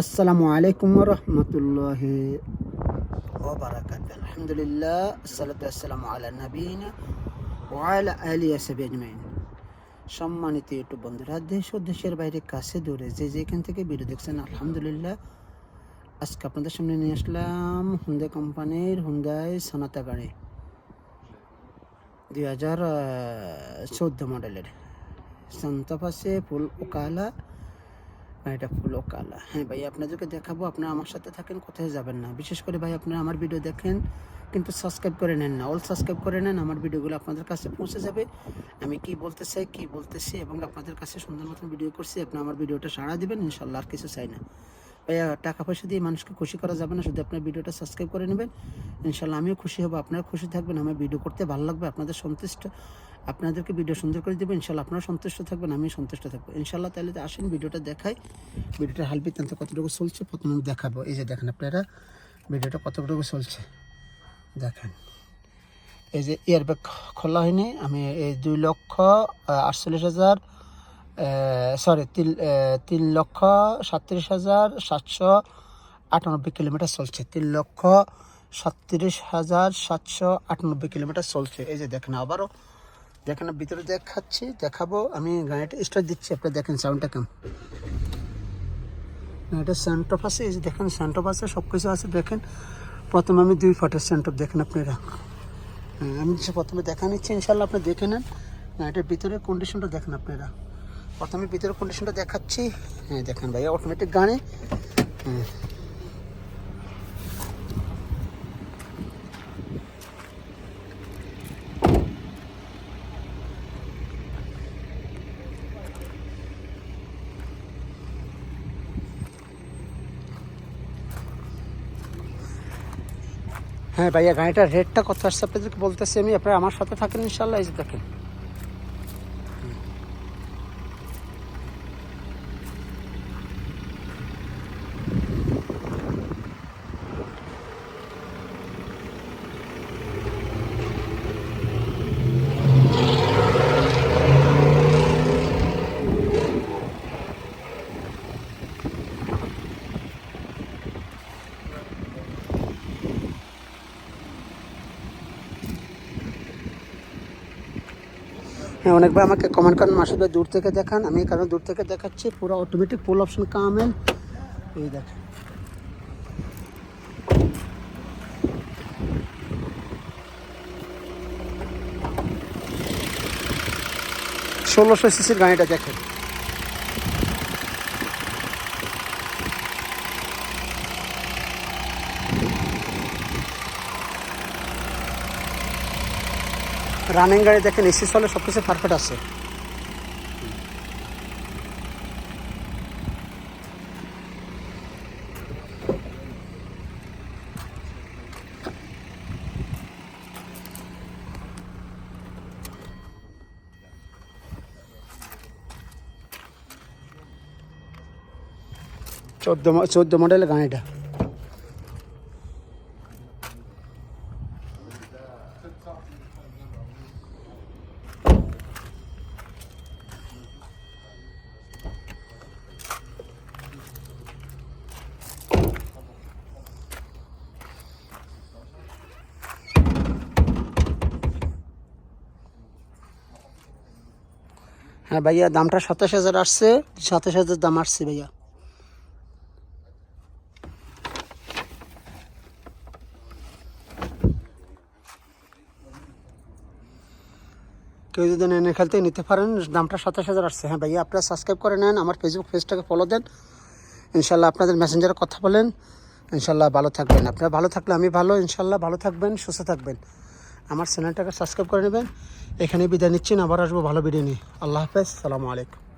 আসসালামু আলাইকুম রহমতুল্লাহ ওবারাকাত আলহামদুলিল্লাহ আসসালামু আলা নবীনা ওয়ালা আলি আসাবি আজমাইন। সম্মানিত ইউটিউব বন্ধুরা, দেশ ও দেশের বাইরে, কাছে, দূরে, যে যেখান থেকে ভিডিও দেখছেন, আলহামদুলিল্লাহ, আজকে আপনাদের সামনে নিয়ে আসলাম হুন্ডা কোম্পানির হুন্ডাই সনাতা গাড়ি। দুই হাজার চোদ্দ মডেলের। সন্তপাশে ফুল ওকালা এটা ফুল ওকালা হ্যাঁ ভাই, আপনাদেরকে দেখাবো, আপনারা আমার সাথে থাকেন, কোথায় যাবেন না। বিশেষ করে ভাই, আপনারা আমার ভিডিও দেখেন, কিন্তু সাবস্ক্রাইব করে নেন না। অল সাবস্ক্রাইব করে নেন, আমার ভিডিওগুলো আপনাদের কাছে পৌঁছে যাবে। আমি কি বলতে চাই, কি বলতেছি এবং আপনাদের কাছে সুন্দর মতন ভিডিও করছি, আপনি আমার ভিডিওটা সাড়া দিবেন ইনশাল্লাহ আর কিছু চাই না। ভাইয়া, টাকা পয়সা দিয়ে মানুষকে খুশি করা যাবে না, শুধু আপনার ভিডিওটা সাবস্ক্রাইব করে নেবেন। ইনশাল্লাহ আমিও খুশি হব, আপনারা খুশি থাকবেন, আমার ভিডিও করতে ভালো লাগবে, আপনাদের সন্তুষ্ট আপনাদেরকে ভিডিও সুন্দর করে দেবো, ইনশাল্লাহ আপনারা সন্তুষ্ট থাকবেন আমি সন্তুষ্ট থাকব। ইনশাল্লাহ তাহলে আসেন ভিডিওটা দেখাই, ভিডিওটা হাল বৃত্তান্ত কতটুকু চলছে, প্রথমে দেখাবো। এই যে দেখেন আপনারা, ভিডিওটা কতটুকু চলছে, দেখেন। এই যে এয়ারব্যাগ খোলা হয়নি, আমি এই দুই লক্ষ আটচল্লিশ হাজার সরি তিন তিন লক্ষ সাতত্রিশ হাজার সাতশো আটানব্বই কিলোমিটার চলছে। তিন লক্ষ সাতত্রিশ হাজার সাতশো আটানব্বই কিলোমিটার চলছে। এই যে দেখেন আবারও দেখেন ভিতরে দেখাচ্ছি দেখাবো। আমি গাড়িটা স্টার্ট দিচ্ছি আপনি দেখেন সাউন্ডটা কেমন। এটা সেন্টপ আছে এই দেখেন সেন্টপ আছে সব কিছু আছে দেখেন। প্রথমে আমি দুই ফটের সেন্টপ দেখেন আপনারা। হ্যাঁ, আমি প্রথমে দেখা নিচ্ছি ইনশাল্লাহ আপনি দেখে নেন। গাড়িটার ভিতরে কন্ডিশনটা দেখেন আপনারা। প্রথমে ভিতরে কন্ডিশনটা দেখাচ্ছি। হ্যাঁ দেখেন ভাই অটোমেটিক গাড়ি। হ্যাঁ হ্যাঁ ভাইয়া, গাড়িটার রেটটা কত আসছে আপনাদেরকে বলতেছি আমি, আপনারা আমার সাথে থাকেন ইনশাল্লাহ এই যে দেখেন। হ্যাঁ অনেকবার আমাকে কমেন্ট করেন, মাসুদ ভাই দূর থেকে দেখান, আমি কারণ দূর থেকে দেখাচ্ছি, পুরো অটোমেটিক ফুল অপশন কামেল। এই দেখেন। ষোলোশো সিসির গাড়িটা দেখেন। রানিং গাড়ি দেখেন এসি চলে সব কিছু পারফেক্ট আছে। চোদ্দ চোদ্দ মডেলের গাড়িটা। হ্যাঁ ভাইয়া দামটা সাতাশ হাজার আসছে। সাতাশ হাজার দাম আসছে ভাইয়া। কেউ যদি নেন খেলতে নিতে পারেন, দামটা সাতাশ হাজার আসছে। হ্যাঁ ভাইয়া, আপনারা সাবস্ক্রাইব করে নেন, আমার ফেসবুক পেজটাকে ফলো দেন। ইনশাল্লাহ আপনাদের মেসেঞ্জারে কথা বলেন। ইনশাল্লাহ ভালো থাকবেন। আপনারা ভালো থাকলে আমি ভালো, ইনশাল্লাহ ভালো থাকবেন, সুস্থ থাকবেন। আমার চ্যানেলটাকে সাবস্ক্রাইব করে নেবেন। এখানে বিদায় নিচ্ছি, আবার আসব ভালো ভিডিও নিয়ে। আল্লাহ হাফেজ, সালামু আলাইকুম।